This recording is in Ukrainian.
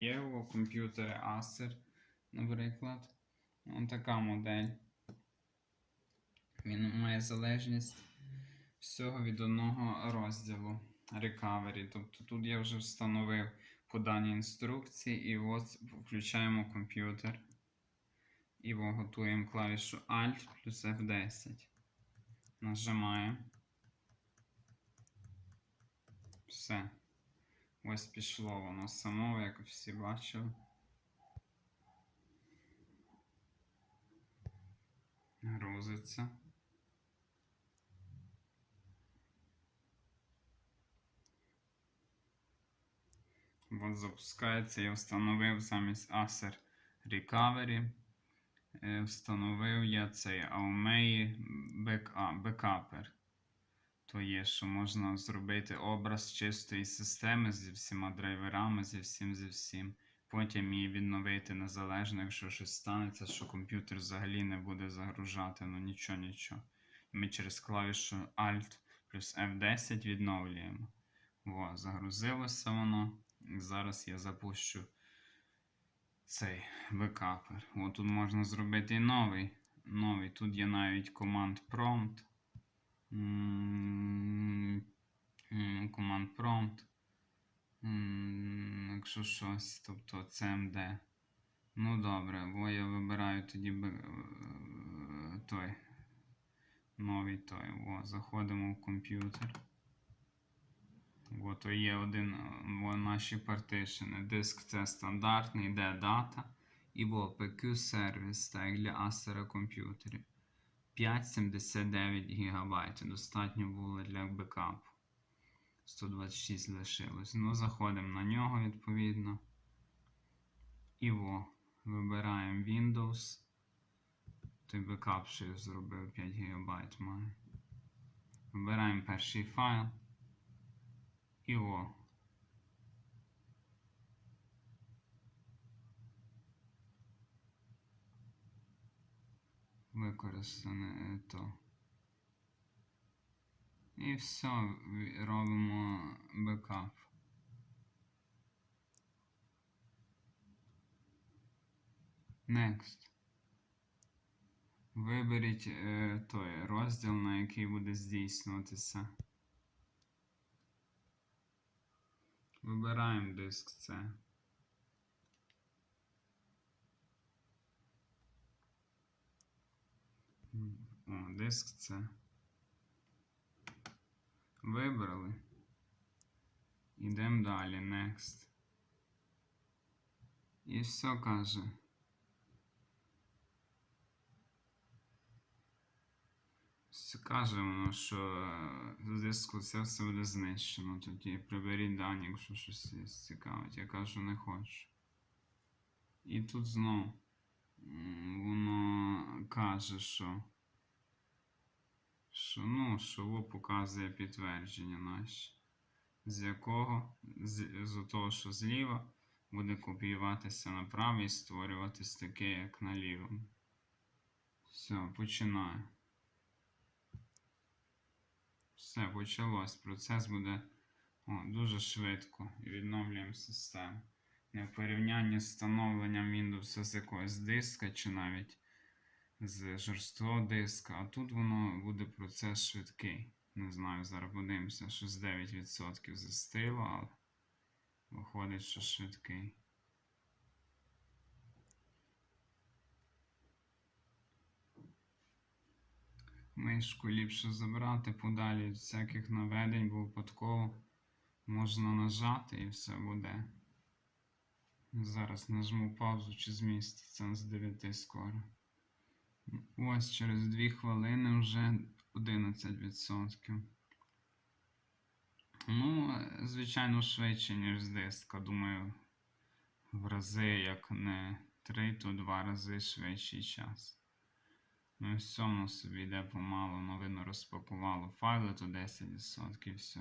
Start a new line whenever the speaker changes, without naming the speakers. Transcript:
Є у комп'ютери Acer, наприклад. Ось така модель. Він має залежність всього від одного розділу Recovery. Тобто тут я вже встановив по даній інструкції, і от включаємо комп'ютер. І готуємо клавішу Alt плюс F10. Нажимаємо. Все. Ось пішло воно само, як всі бачили. Грузиться. От запускається. Я встановив замість Acer Recovery. Е, Встановив я цей Aumei Backuper. То є, що можна зробити образ чистої системи зі всіма драйверами, зі всім, зі всім. Потім її відновити незалежно, якщо щось станеться, що комп'ютер взагалі не буде загружати, ну нічого, нічого. Ми через клавішу Alt плюс F10 відновлюємо. О, загрузилося воно. Зараз я запущу цей бекапер. О, тут можна зробити і новий. новий. Тут є навіть команд prompt. Command prompt. Якщо щось, тобто CMD. Ну добре, бо я вибираю тоді е, той. Новий той. О, заходимо в комп'ютер. От є один о, наші партишини. Диск це стандартний, де дата. І бо PQ сервіс, так для Acer комп'ютерів. 5,79 ГБ. Достатньо було для бекапу. 126 лишилось. Ну, заходимо на нього відповідно. І во, вибираємо Windows. Той бекап, що я зробив 5 ГБ має. Вибираємо перший файл. І о. Використане е, то. І все, робимо бекап. Next. Виберіть е, той розділ, на який буде здійснюватися. Вибираємо диск C. О, диск C. Вибрали. Ідемо далі. Next. І все каже. Все Каже воно, що з диску це все буде знищено. Тоді приберіть дані, якщо щось цікавить. Я кажу, не хочу. І тут знову воно каже, що. Ну, показує підтвердження наші. З якого? З, з того, що зліва буде копіюватися направо і створюватись таке, як на лівому. Все, починаю. Все, почалось. Процес буде о, дуже швидко. І відновлюємо систему. Не в порівнянні з встановленням Windows з якогось диска чи навіть з жорсткого диска. А тут воно буде процес швидкий. Не знаю, зараз подивимося, що з 9% застило, але виходить, що швидкий. Мишку ліпше забрати подалі від всяких наведень, бо випадково можна нажати і все буде. Зараз нажму паузу чи зміститься з 9 скоро. Ось через 2 хвилини вже 11%. Ну, звичайно, швидше, ніж з диска. Думаю, в рази, як не 3, то 2 рази швидший час. Ну і все воно собі йде помалу, воно видно розпакувало файли, то 10% все